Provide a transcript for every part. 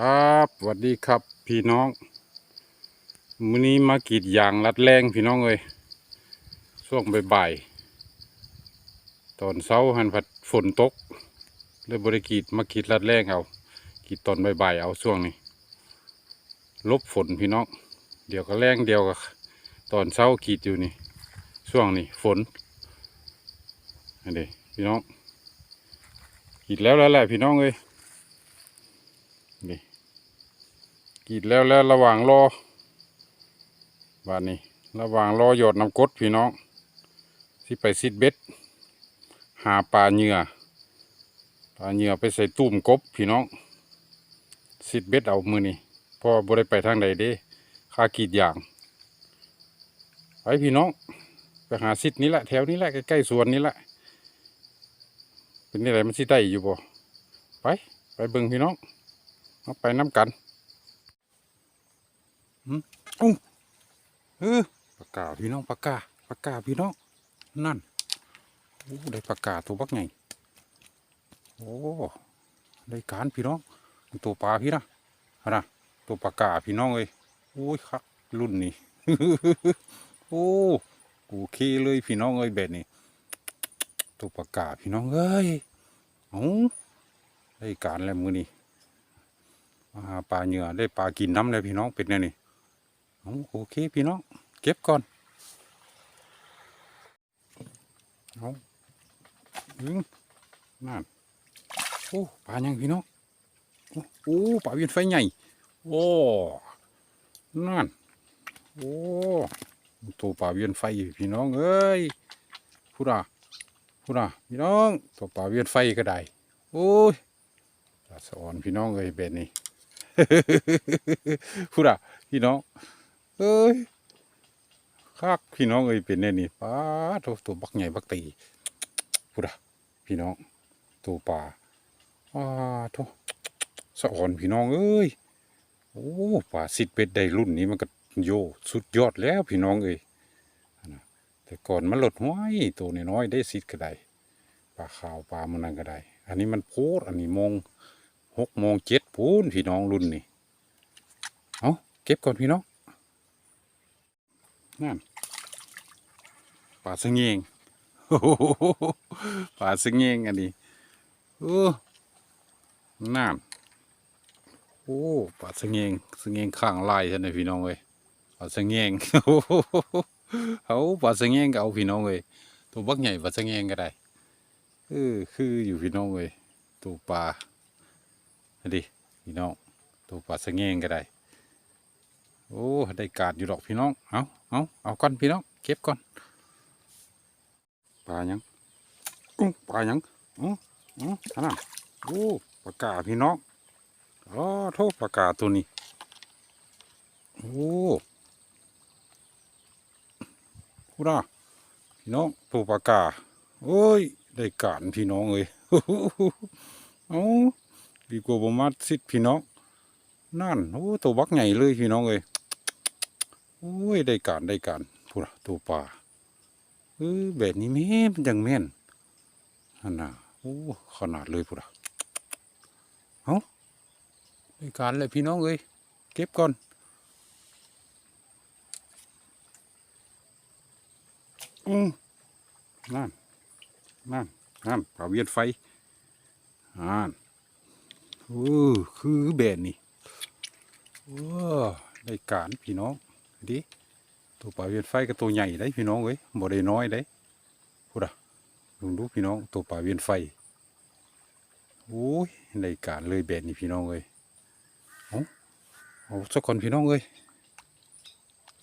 ครับสวัสดีครับ พี่น้องมื้อนี้มากีดยางรัดแรงพี่น้องเอ้ยช่วงบ่ายๆตอนเช้าหันผัดฝนตกเลยบริกรีดมากีดรัดแรงเอากีดตอนบ่ายๆเอาช่วงนี้ลบฝนพี่น้อง เดี๋ยวก็แรงเดียวกับตอนเช้ากีดอยู่นี่ช่วงนี้ฝนอันนี้พี่น้องกีดแล้วแล้วแหละพี่น้องเอ้ย นี่กรีดแล้วแล้วระหว่างรอบานนี้ ระหว่างรอหยดน้ำกดพี่น้องที่ไปซิดเบ็ด หาปลาเหยื่อปลาเหยื่อไปใส่ตุ้มกบพี่น้องซิดเบ็ดเอามือนี่พราะบ่ได้ไปทางใดเด้ค่ากรีดอย่างไปพี่น้องไปหาซิดนี้แหละแถวนี้แหละใกล้ๆสวนนี้แหละเป็นนี่ไรมันสิได้อยู่บ่ไปไปเบิ่งพี่น้อง เอาไปน้ำกันหืมอู้เออปากกาพี่น้องปากกาปากกาพี่น้องนั่นโอ้ได้ปากกาตัวบักใหญ่โอ้ได้การพี่น้องตัวปลาพี่นะฮะนะตัวปากกาพี่น้องเอ้ยโอ้ยครับรุ่นนี้โอ้โอเคเลยพี่น้องเอ้ยแบบนี้ตัวปากกาพี่น้องเอ้ยเอาได้การแล้วมือนี้ ปลาเหยื่อได้ปลากินน้ำเลยพี่น้องเป็นไงนี่โอเคพี่น้องเก็บก่อนเอาดึงนั่นโอ้ปลายังพี่น้องโอ้ปลาเวียนไฟใหญ่โอ้นั่นโอ้ตัวปลาเวียนไฟพี่น้องเอ้ยพูดอะพูดอะพี่น้องตัวปลาเวียนไฟก็ได้โอ้ยตาสอนพี่น้องเอ้ยแบบนี้ พูดอะพี่น้อง เอ้ยคักพี่น้องเอ้ยเป็นแน่นี่ป้าตัวตัวบักใหญ่บักตีพูดอะพี่น้อง ตัวปลาว้าโทสะอ่อนพี่น้องเอ้ยโอ้ปลาสิดเป็ดได้รุ่นนี้มันก็โยสุดยอดแล้วพี่น้องเอ้ยแต่ก่อนมันหลดห้อยตัวน้อยได้สิดก็ได้ปลาขาวปลามันนั่นก็ได้ อันนี้มันโพดอันนี้มง หกโมงเจ็ดพูนพี่น้องรุ่นนี่เอาเก็บก่อนพี่น้องนั่นปลาสะเงงโอ้โหปลาสะเงงอันนี้โอ้นั่นโอ้ปลาสะเงงสะเงงข้างลายท่านเลยพี่น้องเอ้ยปลาสะเงงโอ้โหเอาปลาสะเงงก็เอาพี่น้องเอ้ยตัวบักใหญ่ปลาสะเงงก็ได้เออคืออยู่พี่น้องเอ้ยตัวปลา ดิพี่น้องตัวปลาสะเงงก็ได้ โอ้ ได้การอยู่ดอกพี่น้อง เอาเอาเอาก่อนพี่น้อง เก็บก่อนปลาหยังอู้ปลาหยังอ๋ออ๋อท่านั้นโอ้ปลากาพี่น้องอ๋อโทษปลากาตัวนี้โอ้พูดนะพี่น้องตัวปลากาโอ้ย ได้การพี่น้องเลยเอ ดีกว่าประมาณสิบพี่น้อง นั่นโอ้ตัวบักใหญ่เลยพี่น้องเอ้ยโอ้ยได้การได้การพูดตัวปลาเออแบบนี้แม่มันยังแม่นอันน่ะโอ้ขนาดเลยพูดเอาได้การเลยพี่น้องเอ้ยเก็บก่อนอืมนั่นนั่นนั่นปลาเวียนไฟอ่าน เออคือแบนนี่เออได้การพี่น้องดิตัวปลาเวียนไฟกับตัวใหญ่ได้พี่น้องเว้ยบ่ได้น้อยได้พูดอะลองดูพี่น้องตัวปลาเวียนไฟโอ้ยได้การเลยแบนนี่พี่น้องเว้ยเอาเอาสักคนพี่น้องเว้ย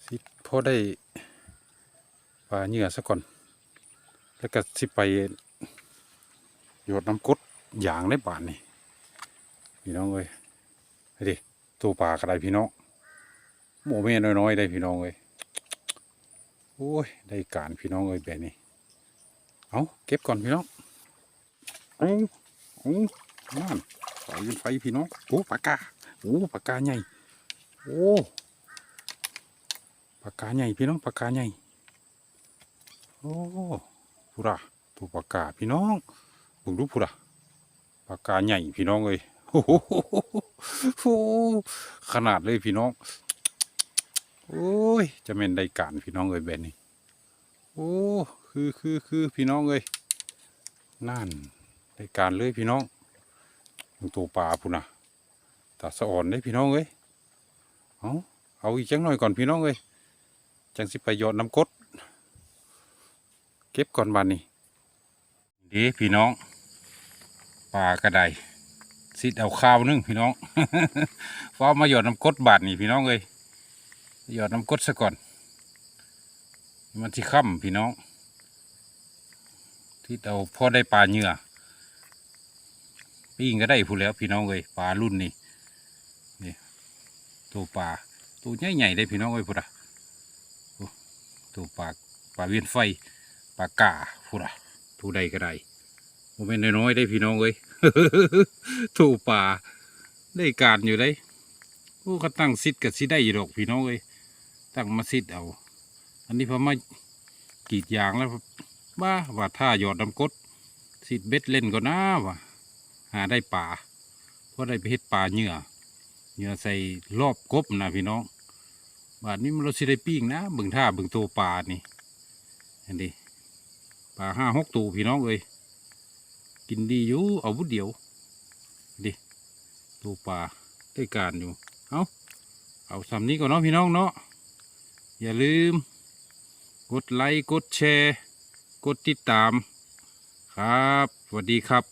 สิพอได้ปลาเหยื่อสักก่อนแล้วก็สิไปหยดน้ำกดอย่างได้บานนี่ พี่น้องเอ้ยดิตัวปลากระไดพี่น้องโมเมนน้อยๆได้พี่น้องเอ้ยโอ้ยได้การพี่น้องเอ้ยแบบนี้เอาเก็บก่อนพี่น้องเอาเอานั่นไฟเป็นไฟพี่น้องโอ้ปากกาโอ้ปากกาใหญ่โอ้ปากกาใหญ่พี่น้องปากกาใหญ่โอ้พูดอะตัวปากกาพี่น้องบุกดูพูดอะปากกาใหญ่พี่น้องเอ้ย โอ้โหขนาดเลยพี่น้อง โอ้ย จะเป็นได้การพี่น้องเอ้ยแบบนี้ โอ้คือคือคือพี่น้องเอ้ยนั่นได้การเลยพี่น้องตัวปลาพุ่นนะตาสะอ่อนได้พี่น้องเอ้ยเอาเอาอีกจังหน่อยก่อนพี่น้องเอ้ยจังสิไปหยอดน้ำกดเก็บก่อนบานนี้ดีพี่น้องปลากระได สิเอาข้าวนึ่งพี่น้องฟ้ามาหยอดน้ำกดบาทนี่พี่น้องเอ้ยหยอดน้ำกดซะก่อน มันที่ค่ำพี่น้อง ที่เอาพอได้ปลาเหยื่อปิ้งก็ได้พูดแล้วพี่น้องเอ้ยปลารุ่นนี้นี่ตัวปลาตัวใหญ่ๆได้พี่น้องเอ้ยพูดอะตัวปลาปลาเวียนไฟปลากาพูดอะทูใดก็ได้ โมเป็นน้อยๆได้พี่น้องเอ้ยถูกป่าได้การอยู่ได้โอ้เขาตั้งซิดกับซิได้อยู่ดอกพี่น้องเอ้ยตั้งมาซิดเอา อันนี้พอมากรีดยางแล้วบ้าว่าท่าหยอดน้ำกดซิดเบ็ดเล่นก็น่าว่ะหาได้ป่าเพราะได้ไปเฮ็ดป่าเหยื่อเหยื่อใส่รอบกบนะพี่น้องบาทนี้มันเราสิได้ปิ้งนะเบิ่งท่าเบิ่งตัวปลานี่อันนี้ปลาห้าหกตัวพี่น้องเอ้ย กินดีอยู่เอาบุดเดียวดิตูปลาได้การอยู่เอาเอาสำนี้ก่อนเนาะพี่น้องเนาะอย่าลืม กดไลค์กดแชร์ กดติดตาม ครับสวัสดีครับ